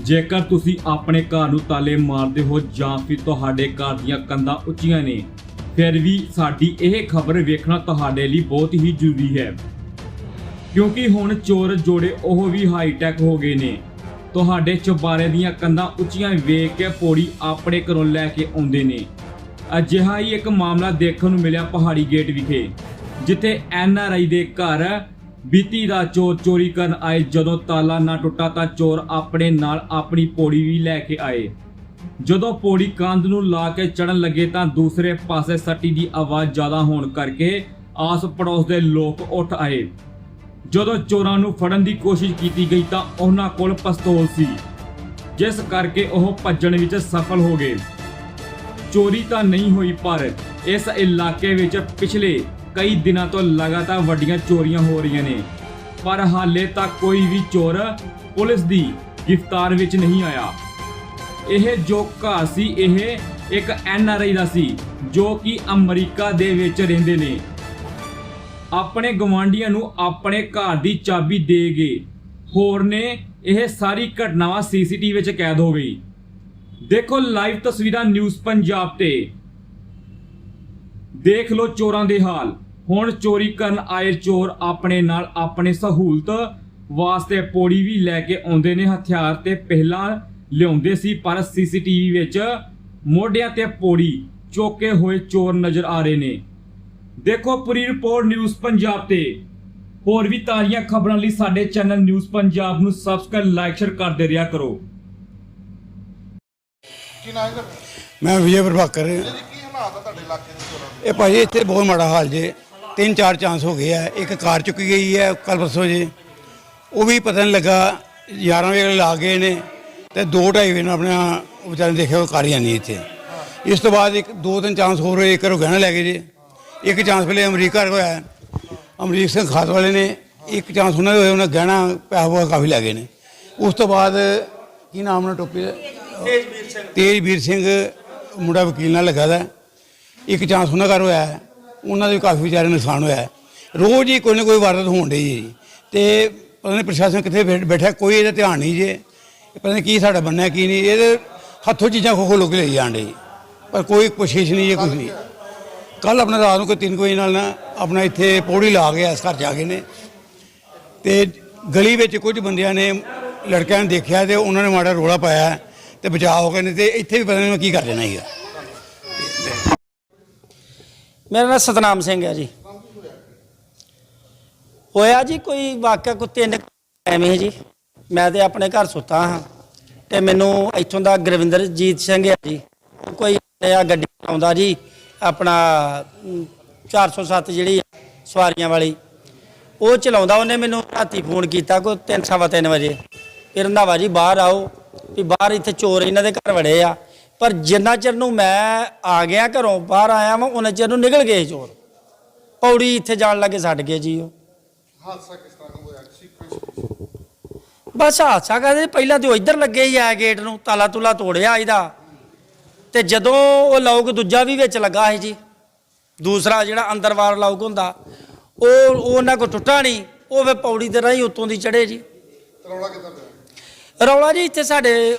ਜੇਕਰ ਤੁਸੀਂ ਆਪਣੇ ਘਰ ਨੂੰ ਤਾਲੇ ਮਾਰਦੇ ਹੋ ਜਾਂ ਫਿਰ ਤੁਹਾਡੇ ਘਰ ਦੀਆਂ ਕੰਧਾਂ ਉੱਚੀਆਂ ਨੇ, ਫਿਰ ਵੀ ਸਾਡੀ ਇਹ ਖਬਰ ਵੇਖਣਾ ਤੁਹਾਡੇ ਲਈ ਬਹੁਤ ਹੀ ਜ਼ਰੂਰੀ ਹੈ। ਕਿਉਂਕਿ ਹੁਣ ਚੋਰ ਜੋੜੇ ਉਹ ਵੀ ਹਾਈਟੈਕ ਹੋ ਗਏ ਨੇ। ਤੁਹਾਡੇ ਚੁਬਾਰੇ ਦੀਆਂ ਕੰਧਾਂ ਉੱਚੀਆਂ ਵੇਖ ਕੇ ਪੌੜੀ ਆਪਣੇ ਘਰੋਂ ਲੈ ਕੇ ਆਉਂਦੇ ਨੇ। ਅਜਿਹਾ ਹੀ ਇੱਕ ਮਾਮਲਾ ਦੇਖਣ ਨੂੰ ਮਿਲਿਆ ਪਹਾੜੀ ਗੇਟ ਵਿਖੇ, ਜਿੱਥੇ ਐਨ ਆਰ ਆਈ ਦੇ ਘਰ ਬੀਤੀ ਦਾ ਚੋਰ ਚੋਰੀ ਕਰਨ ਆਏ। ਜਦੋਂ ਤਾਲਾ ਨਾ ਟੁੱਟਾ ਤਾਂ ਚੋਰ ਆਪਣੇ ਨਾਲ ਆਪਣੀ ਪੌੜੀ ਵੀ ਲੈ ਕੇ ਆਏ। ਜਦੋਂ ਪੌੜੀ ਕੰਧ ਨੂੰ ਲਾ ਕੇ ਚੜਨ ਲੱਗੇ ਤਾਂ ਦੂਸਰੇ ਪਾਸੇ ਸੱਟੀ ਦੀ ਆਵਾਜ਼ ਜ਼ਿਆਦਾ ਹੋਣ ਕਰਕੇ ਆਸ ਪੜੋਸ ਦੇ ਲੋਕ ਉੱਠ ਆਏ। ਜਦੋਂ ਚੋਰਾਂ ਨੂੰ ਫੜਨ ਦੀ ਕੋਸ਼ਿਸ਼ ਕੀਤੀ ਗਈ ਤਾਂ ਉਹਨਾਂ ਕੋਲ ਪਿਸਤੌਲ ਸੀ, ਜਿਸ ਕਰਕੇ ਉਹ ਭੱਜਣ ਵਿੱਚ ਸਫਲ ਹੋ ਗਏ। ਚੋਰੀ ਤਾਂ ਨਹੀਂ ਹੋਈ, ਪਰ ਇਸ ਇਲਾਕੇ ਵਿੱਚ ਪਿਛਲੇ ਕਈ ਦਿਨਾਂ ਤੋਂ ਲਗਾਤਾਰ ਵੱਡੀਆਂ ਚੋਰੀਆਂ ਹੋ ਰਹੀਆਂ ਨੇ। ਪਰ ਹਾਲੇ ਤੱਕ ਕੋਈ ਵੀ ਚੋਰ ਪੁਲਿਸ ਦੀ ਗ੍ਰਿਫਤਾਰ ਵਿੱਚ ਨਹੀਂ ਆਇਆ। ਇਹ ਜੋ ਘਰ ਸੀ, ਇਹ ਇੱਕ ਐਨ ਆਰ ਆਈ ਦਾ ਸੀ, ਜੋ ਕਿ ਅਮਰੀਕਾ ਦੇ ਵਿੱਚ ਰਹਿੰਦੇ ਨੇ। ਆਪਣੇ ਗਵਾਂਢੀਆਂ ਨੂੰ ਆਪਣੇ ਘਰ ਦੀ ਚਾਬੀ ਦੇ ਗਏ ਹੋਰ ਨੇ ਇਹ ਸਾਰੀ ਘਟਨਾਵਾਂ ਸੀਸੀਟੀਵੀ ਵਿੱਚ ਕੈਦ ਹੋ ਗਈ। ਦੇਖੋ, ਲਾਈਵ ਤਸਵੀਰਾਂ ਨਿਊਜ਼ ਪੰਜਾਬ ਤੇ। ਦੇਖ ਲਓ ਚੋਰਾਂ ਦੇ ਹਾਲ। ਹੁਣ ਚੋਰੀ ਕਰਨ ਆਏ ਚੋਰ ਆਪਣੇ ਨਾਲ ਆਪਣੇ ਸਹੂਲਤ ਵਾਸਤੇ ਪੌੜੀ ਵੀ ਲੈ ਕੇ ਆਉਂਦੇ ਨੇ ਹਥਿਆਰ ਤੇ ਪਹਿਲਾਂ ਲਿਆਉਂਦੇ ਸੀ ਪਰ ਸੀਸੀਟੀਵੀ ਵਿੱਚ ਮੋਢਿਆਂ ਤੇ ਪੌੜੀ ਚੋਕੇ ਹੋਏ ਚੋਰ ਨਜ਼ਰ ਆ ਰਹੇ ਨੇ। ਦੇਖੋ ਪੂਰੀ ਰਿਪੋਰਟ ਨਿਊਜ਼ ਪੰਜਾਬ ਤੇ। ਹੋਰ ਵੀ ਤਾਜ਼ੀਆਂ ਖਬਰਾਂ ਲਈ ਸਾਡੇ ਚੈਨਲ ਨਿਊਜ਼ ਪੰਜਾਬ ਨੂੰ ਸਬਸਕ੍ਰਾਈਬ ਲਾਈਕ ਸ਼ੇਅਰ ਕਰਦੇ ਰਿਹਾ ਕਰੋ। ਕੀ ਨਾਮ ਹੈ ਤੁਹਾਡਾ? ਮੈਂ ਵਿਜੇ ਪ੍ਰਭਾਕਰ। ਜੀ ਕੀ ਹਾਲਾਤ ਆ ਤੁਹਾਡੇ ਇਲਾਕੇ ਦੇ? ਇਹ ਭਾਜੀ ਇੱਥੇ ਬਹੁਤ ਮਾੜਾ ਹਾਲ ਜੇ। ਤਿੰਨ ਚਾਰ ਚਾਂਸ ਹੋ ਗਏ ਆ। ਇੱਕ ਕਾਰ ਚੁੱਕੀ ਗਈ ਹੈ ਕੱਲ ਪਰਸੋਂ ਜੇ। ਉਹ ਵੀ ਪਤਾ ਨਹੀਂ ਲੱਗਾ 11 ਵਜੇ ਲਾ ਗਏ ਨੇ ਤੇ 2:30 ਵਜੇ ਨੂੰ ਆਪਣਾ ਵਿਚਾਰੇ ਦੇਖਿਆ ਉਹ ਕਾਰ ਹੀ ਨਹੀਂ ਇੱਥੇ। ਇਸ ਤੋਂ ਬਾਅਦ ਇੱਕ ਦੋ ਤਿੰਨ ਚਾਂਸ ਹੋਰ ਹੋਏ ਇੱਕ ਘਰੋਂ ਗਹਿਣਾ ਲੈ ਗਏ ਜੇ। ਇੱਕ ਚਾਂਸ ਪਹਿਲੇ ਅਮਰੀਕਾ ਹੋਇਆ। ਹੈ। ਅਮਰੀਕ ਸਿੰਘ ਖਾਸ ਵਾਲੇ ਨੇ। ਇੱਕ ਚਾਂਸ ਉਹਨਾਂ ਦੇ ਹੋਏ ਉਹਨਾਂ ਗਹਿਣਾ ਪੈਸਾ ਪੂਸਾ ਕਾਫੀ ਲੈ ਗਏ ਨੇ। ਉਸ ਤੋਂ ਬਾਅਦ ਕੀ ਨਾਮ ਉਹਨਾਂ ਟੋਪੀ ਤੇਜਵੀਰ ਸਿੰਘ। ਤੇਜਵੀਰ ਸਿੰਘ ਮੁੰਡਾ ਵਕੀਲ ਨਾਲ ਲੱਗਾ ਦਾ। ਇੱਕ ਚਾਂਸ ਉਹਨਾਂ ਘਰ ਹੋਇਆ ਹੈ। ਉਹਨਾਂ ਦੇ ਵੀ ਕਾਫੀ ਵਿਚਾਰੇ ਨੁਕਸਾਨ ਹੋਇਆ ਹੈ। ਰੋਜ਼ ਹੀ ਕੋਈ ਨਾ ਕੋਈ ਵਾਰਦਾਤ ਹੋਣ ਡਈ ਹੈ ਜੀ। ਤੇ ਪਤਾ ਨਹੀਂ ਪ੍ਰਸ਼ਾਸਨ ਕਿੱਥੇ ਬੈਠ- ਬੈਠਾ, ਕੋਈ ਇਹਦਾ ਧਿਆਨ ਨਹੀਂ ਜੇ। ਇਹ ਪਤਾ ਨਹੀਂ ਕੀ ਸਾਡਾ ਬੰਨਾ ਕੀ ਨਹੀਂ। ਇਹਦੇ ਹੱਥੋਂ ਚੀਜ਼ਾਂ ਖੋ ਖੋ ਲੋਕ ਲਈ ਜਾਣ ਡੇ ਪਰ ਕੋਈ ਕੋਸ਼ਿਸ਼ ਨਹੀਂ ਹੈ ਕੁਝ ਨਹੀਂ। ਕੱਲ ਆਪਣਾ ਰਾਤ ਨੂੰ ਕੋਈ 3 ਵਜੇ ਨਾਲ ਨਾ ਆਪਣਾ ਇੱਥੇ ਪੌੜੀ ਲਾ ਕੇ ਇਸ ਘਰ ਜਾ ਕੇ ਨੇ। ਤੇ ਗਲੀ ਵਿੱਚ ਕੁਝ ਬੰਦਿਆਂ ਨੇ ਲੜਕਿਆਂ ਨੂੰ ਦੇਖਿਆ ਤੇ ਉਹਨਾਂ ਨੇ ਮਾੜਾ ਰੋਲਾ ਪਾਇਆ ਤੇ ਬਚਾਅ ਹੋ ਗਏ ਨੇ ਤੇ ਇੱਥੇ ਵੀ ਪਤਾ ਨਹੀਂ ਮੈਂ ਕੀ ਕਰ ਦੇਣਾ ਸੀਗਾ। ਮੇਰਾ ਨਾਮ ਸਤਨਾਮ ਸਿੰਘ ਹੈ ਜੀ। ਹੋਇਆ ਜੀ ਕੋਈ ਵਾਕਿਆ ਕੋਈ ਤਿੰਨ ਕੁ ਐਵੇਂ ਜੀ। ਮੈਂ ਤੇ ਆਪਣੇ ਘਰ ਸੁੱਤਾ ਹਾਂ ਤੇ ਮੈਨੂੰ ਇੱਥੋਂ ਦਾ ਗੁਰਵਿੰਦਰਜੀਤ ਸਿੰਘ ਹੈ ਜੀ। ਕੋਈ ਆ ਗੱਡੀ ਆਉਂਦਾ ਜੀ ਆਪਣਾ ਅਮ, 407 ਜਿਹੜੀ ਸਵਾਰੀਆਂ ਵਾਲੀ। ਉਹ ਚਲਾਉਂਦਾ ਉਹਨੇ ਮੈਨੂੰ ਰਾਤੀ ਫੋਨ ਕੀਤਾ ਕੋਈ ਤਿੰਨ ਸਵਾ ਤਿੰਨ ਵਜੇ। ਫਿਰ ਰੰਧਾਵਾ ਜੀ ਬਾਹਰ ਆਓ ਵੀ ਬਾਹਰ ਇੱਥੇ ਚੋਰ ਇਹਨਾਂ ਦੇ ਘਰ ਵੜੇ ਆ। ਪਰ ਜਿੰਨਾ ਚਿਰ ਨੂੰ ਮੈਂ ਆ ਗਿਆ ਘਰੋਂ ਬਾਹਰ ਆਇਆ ਵਾਂ ਉਹਨਾਂ ਚਿਰ ਨੂੰ ਨਿਕਲ ਗਏ ਚੋਰ। ਪੌੜੀ ਇੱਥੇ ਜਾਣ ਲੱਗੇ ਛੱਡ ਗਏ ਜੀ ਉਹ। ਹਾਦਸਾ ਕਿਸ ਤਰ੍ਹਾਂ ਹੋਇਆ? ਬਸ ਹਾਦਸਾ ਕਹਿੰਦੇ ਪਹਿਲਾਂ ਤੇ ਉਹ ਇੱਧਰ ਲੱਗੇ ਹੀ ਆ ਗੇਟ ਨੂੰ ਤਾਲਾ ਤੁਲਾ ਤੋੜਿਆ ਇਹਦਾ। ਤੇ ਜਦੋਂ ਉਹ ਲੋਕ ਦੂਜਾ ਵੀ ਵਿੱਚ ਲੱਗਾ ਸੀ ਜੀ ਦੂਸਰਾ ਜਿਹੜਾ ਅੰਦਰਵਾਰ ਲੋਕ ਹੁੰਦਾ ਉਹ ਉਹ ਉਹਨਾਂ ਕੋ ਟੁੱਟਾ ਨਹੀਂ ਉਹ ਫੇ ਪੌੜੀ ਦੇ ਰਾਹੀਂ ਉੱਤੋਂ ਦੀ ਚੜੇ ਜੀ। ਰੌਲਾ ਕਿੱਦਾਂ ਪਿਆ? ਰੌਲਾ ਜੀ ਇੱਥੇ ਸਾਡੇ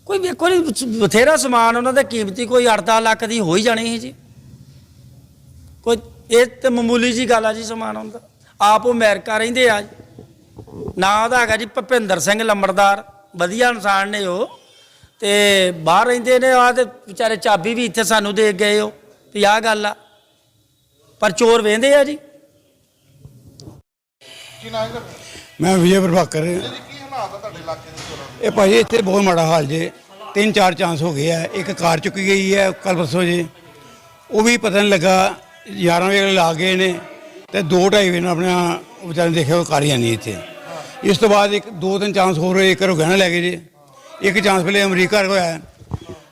ਤੇ ਕੋਈ ਵੇਖੋ ਜੀ ਬਥੇਰਾ ਸਮਾਨ ਉਹਨਾਂ ਦਾ ਕੀਮਤੀ ਕੋਈ 8-10 ਲੱਖ ਦੀ ਹੋ ਹੀ ਜਾਣੀ ਸੀ ਜੀ। ਕੋਈ ਇਹ ਤੇ ਮਾਮੂਲੀ ਜੀ ਗੱਲ ਆ ਜੀ ਸਮਾਨ ਹੁੰਦਾ ਆਪ ਉਹ ਅਮਰੀਕਾ ਰਹਿੰਦੇ ਆ ਨਾਂ ਉਹਦਾ ਹੈਗਾ ਜੀ ਭਪਿੰਦਰ ਸਿੰਘ ਲੰਬੜਦਾਰ। ਵਧੀਆ ਇਨਸਾਨ ਨੇ ਉਹ। ਤੇ ਬਾਹਰ ਰਹਿੰਦੇ ਨੇ ਆ ਤੇ ਵਿਚਾਰੇ ਚਾਬੀ ਵੀ ਇੱਥੇ ਸਾਨੂੰ ਦੇ ਗਏ ਹੋ ਵੀ ਆਹ ਗੱਲ ਆ। ਪਰ ਚੋਰ ਵੇਂਦੇ ਆ ਜੀ। ਕੀ ਨਾਮ ਹੈ ਤੁਹਾਡਾ? ਮੈਂ ਵਿਜੇ ਪ੍ਰਭਾਕਰ ਜੀ ਹਾਲਾਤ ਆ ਤੁਹਾਡੇ ਇਲਾਕੇ ਦੇ ਚੋਰਾਂ ਦੇ ਇਹ ਭਾਜੀ ਇੱਥੇ ਬਹੁਤ ਮਾੜਾ ਹਾਲ ਜੇ। ਤਿੰਨ ਚਾਰ ਚਾਂਸ ਹੋ ਗਏ ਆ। ਇੱਕ ਕਾਰ ਚੁੱਕੀ ਗਈ ਹੈ ਕੱਲ ਪਰਸੋਂ ਜੇ। ਉਹ ਵੀ ਪਤਾ ਨਹੀਂ ਲੱਗਾ 11 ਵਜੇ ਲਾ ਗਏ ਨੇ ਤੇ 2:30 ਵਜੇ ਨੂੰ ਆਪਣਾ ਵਿਚਾਰੇ ਦੇਖਿਆ ਉਹ ਕਾਰ ਹੀ ਨਹੀਂ ਇੱਥੇ। ਇਸ ਤੋਂ ਬਾਅਦ ਇੱਕ ਦੋ ਤਿੰਨ ਚਾਂਸ ਹੋਰ ਹੋਏ ਇੱਕ ਘਰੋਂ ਗਹਿਣਾ ਲੈ ਗਏ ਜੇ। ਇੱਕ ਚਾਂਸ ਪਹਿਲੇ ਅਮਰੀਕਾ ਹੋਇਆ। ਹੈ।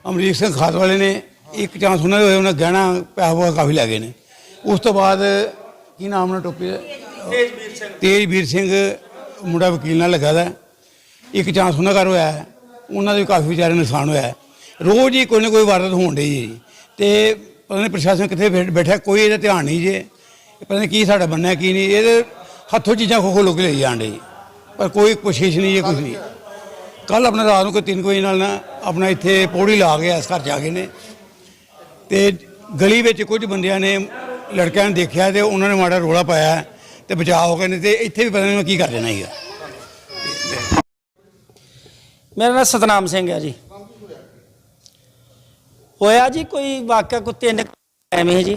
ਅਮਰੀਕ ਸਿੰਘ ਖਾਤ ਵਾਲੇ ਨੇ। ਇੱਕ ਚਾਂਸ ਉਹਨਾਂ ਦੇ ਹੋਏ ਉਹਨਾਂ ਗਹਿਣਾ ਪੈਸਾ ਪੂਸਾ ਕਾਫੀ ਲੈ ਗਏ ਨੇ। ਉਸ ਤੋਂ ਬਾਅਦ ਕੀ ਨਾਮ ਨਾਲ ਟੋਪੀ? ਤੇਜਵੀਰ ਸਿੰਘ। ਤੇਜਵੀਰ ਸਿੰਘ ਮੁੰਡਾ ਵਕੀਲ ਨਾਲ ਲੱਗਾ ਦਾ। ਇੱਕ ਚਾਂਸ ਉਹਨਾਂ ਘਰ ਹੋਇਆ ਹੈ। ਉਹਨਾਂ ਦੇ ਵੀ ਕਾਫੀ ਵਿਚਾਰੇ ਨੁਕਸਾਨ ਹੋਇਆ ਹੈ। ਰੋਜ਼ ਹੀ ਕੋਈ ਨਾ ਕੋਈ ਵਾਰਦਾਤ ਹੋਣ ਡਈ ਹੈ ਜੀ। ਤੇ ਪਤਾ ਨਹੀਂ ਪ੍ਰਸ਼ਾਸਨ ਕਿੱਥੇ ਬੈਠ- ਬੈਠਾ ਕੋਈ ਇਹਦਾ ਧਿਆਨ ਨਹੀਂ ਜੇ। ਪਤਾ ਨਹੀਂ ਕੀ ਸਾਡਾ ਬੰਨਿਆ, ਕੀ ਨਹੀਂ। ਇਹਦੇ ਹੱਥੋਂ ਚੀਜ਼ਾਂ ਖੋ ਖੋ ਲੋਕ ਲਈ ਜਾਣ ਡੇ ਪਰ ਕੋਈ ਕੋਸ਼ਿਸ਼ ਨਹੀਂ ਹੈ ਕੁਝ ਨਹੀਂ। ਕੱਲ ਆਪਣਾ ਰਾਤ ਨੂੰ ਕੋਈ ਤਿੰਨ ਕੁ ਨਾਲ ਨਾ ਆਪਣਾ ਇੱਥੇ ਪੌੜੀ ਲਾ ਗਿਆ ਇਸ ਘਰ ਜਾ ਕੇ ਨੇ। ਤੇ ਗਲੀ ਵਿੱਚ ਕੁਝ ਬੰਦਿਆਂ ਨੇ ਲੜਕਿਆਂ ਨੂੰ ਦੇਖਿਆ ਤੇ ਉਹਨਾਂ ਨੇ ਮਾੜਾ ਰੋਲਾ ਪਾਇਆ ਤੇ ਬਚਾਅ ਹੋ ਗਏ ਨੇ ਤੇ ਇੱਥੇ ਵੀ ਪਤਾ ਨਹੀਂ ਮੈਂ ਕੀ ਕਰ ਦੇਣਾ ਸੀਗਾ ਮੇਰਾ ਨਾਮ ਸਤਨਾਮ ਸਿੰਘ ਹੈ ਜੀ। ਹੋਇਆ ਜੀ ਕੋਈ ਵਾਕਿਆ ਕੋਈ ਤਿੰਨ ਕੁ ਐਵੇਂ ਜੀ।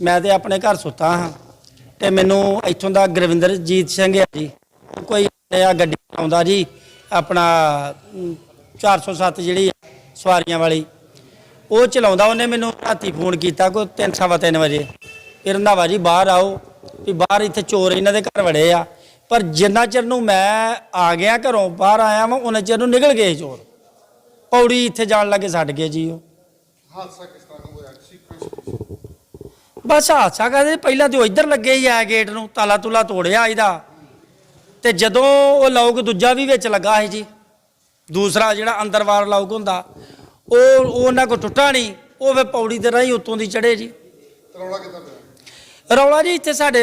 ਮੈਂ ਤੇ ਆਪਣੇ ਘਰ ਸੁੱਤਾ ਹਾਂ ਤੇ ਮੈਨੂੰ ਇੱਥੋਂ ਦਾ ਗੁਰਵਿੰਦਰਜੀਤ ਸਿੰਘ ਹੈ ਜੀ। ਕੋਈ ਆ ਗੱਡੀ ਆਉਂਦਾ ਜੀ ਆਪਣਾ ਅਮ, 407 ਜਿਹੜੀ ਸਵਾਰੀਆਂ ਵਾਲੀ। ਉਹ ਚਲਾਉਂਦਾ ਉਹਨੇ ਮੈਨੂੰ ਰਾਤੀ ਫੋਨ ਕੀਤਾ ਕੋਈ ਤਿੰਨ ਸਵਾ ਤਿੰਨ ਵਜੇ। ਫਿਰ ਰੰਧਾਵਾ ਜੀ ਬਾਹਰ ਆਓ ਵੀ ਬਾਹਰ ਇੱਥੇ ਚੋਰ ਇਹਨਾਂ ਦੇ ਘਰ ਵੜੇ ਆ। ਪਰ ਜਿੰਨਾ ਚਿਰ ਨੂੰ ਮੈਂ ਆ ਗਿਆ ਘਰੋਂ ਬਾਹਰ ਆਇਆ ਵਾਂ ਉਹਨਾਂ ਚਿਰ ਨੂੰ ਨਿਕਲ ਗਏ ਚੋਰ। ਪੌੜੀ ਇੱਥੇ ਜਾਣ ਲੱਗੇ ਛੱਡ ਗਏ ਜੀ ਉਹ। ਹਾਦਸਾ ਕਿਸ ਤਰ੍ਹਾਂ ਹੋਇਆ? ਬਸ ਹਾਦਸਾ ਕਹਿੰਦੇ ਪਹਿਲਾਂ ਤੇ ਉਹ ਇੱਧਰ ਲੱਗੇ ਹੀ ਆ ਗੇਟ ਨੂੰ ਤਾਲਾ ਤੁਲਾ ਤੋੜਿਆ ਇਹਦਾ। ਤੇ ਜਦੋਂ ਉਹ ਲੋਕ ਦੂਜਾ ਵੀ ਵਿੱਚ ਲੱਗਾ ਸੀ ਜੀ ਦੂਸਰਾ ਜਿਹੜਾ ਅੰਦਰਵਾਰ ਲੋਕ ਹੁੰਦਾ ਉਹ ਉਹ ਉਹਨਾਂ ਕੋ ਟੁੱਟਾ ਨਹੀਂ। ਉਹ ਵੇ ਪੌੜੀ ਦੇ ਰਾਹੀਂ ਉੱਤੋਂ ਦੀ ਚੜੇ ਜੀ। ਰੌਲਾ ਕਿੱਦਾਂ ਪਿਆ? ਰੌਲਾ ਜੀ ਇੱਥੇ ਸਾਡੇ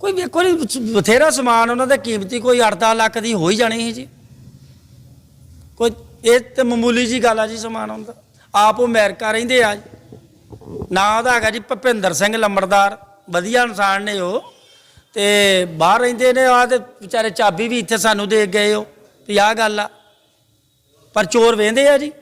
ਕੋਈ ਵੇਖੋ ਜੀ ਬਥੇਰਾ ਸਮਾਨ ਉਹਨਾਂ ਦਾ ਕੀਮਤੀ, ਕੋਈ 8 ਲੱਖ ਦੀ ਹੋ ਹੀ ਜਾਣੀ ਸੀ ਜੀ। ਕੋਈ ਇਹ ਤੇ ਮਾਮੂਲੀ ਜੀ ਗੱਲ ਆ ਜੀ ਸਮਾਨ ਹੁੰਦਾ ਆਪ ਉਹ ਅਮਰੀਕਾ ਰਹਿੰਦੇ ਆ ਨਾਂ ਉਹਦਾ ਹੈਗਾ ਜੀ ਭਪਿੰਦਰ ਸਿੰਘ ਲੰਬੜਦਾਰ। ਵਧੀਆ ਇਨਸਾਨ ਨੇ ਉਹ। ਤੇ ਬਾਹਰ ਰਹਿੰਦੇ ਨੇ ਆ ਤੇ ਵਿਚਾਰੇ ਚਾਬੀ ਵੀ ਇੱਥੇ ਸਾਨੂੰ ਦੇ ਗਏ ਉਹ। ਵੀ ਆਹ ਗੱਲ ਆ। ਪਰ ਚੋਰ ਵੇਂਦੇ ਆ ਜੀ।